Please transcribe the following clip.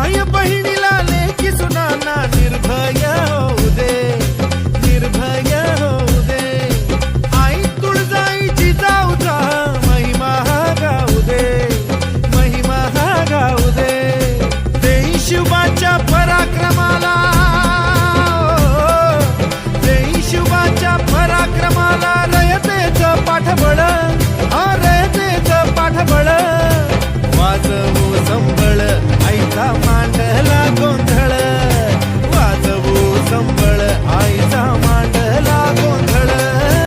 निर्भया बहिणीला लेखी सुनाना निर्भया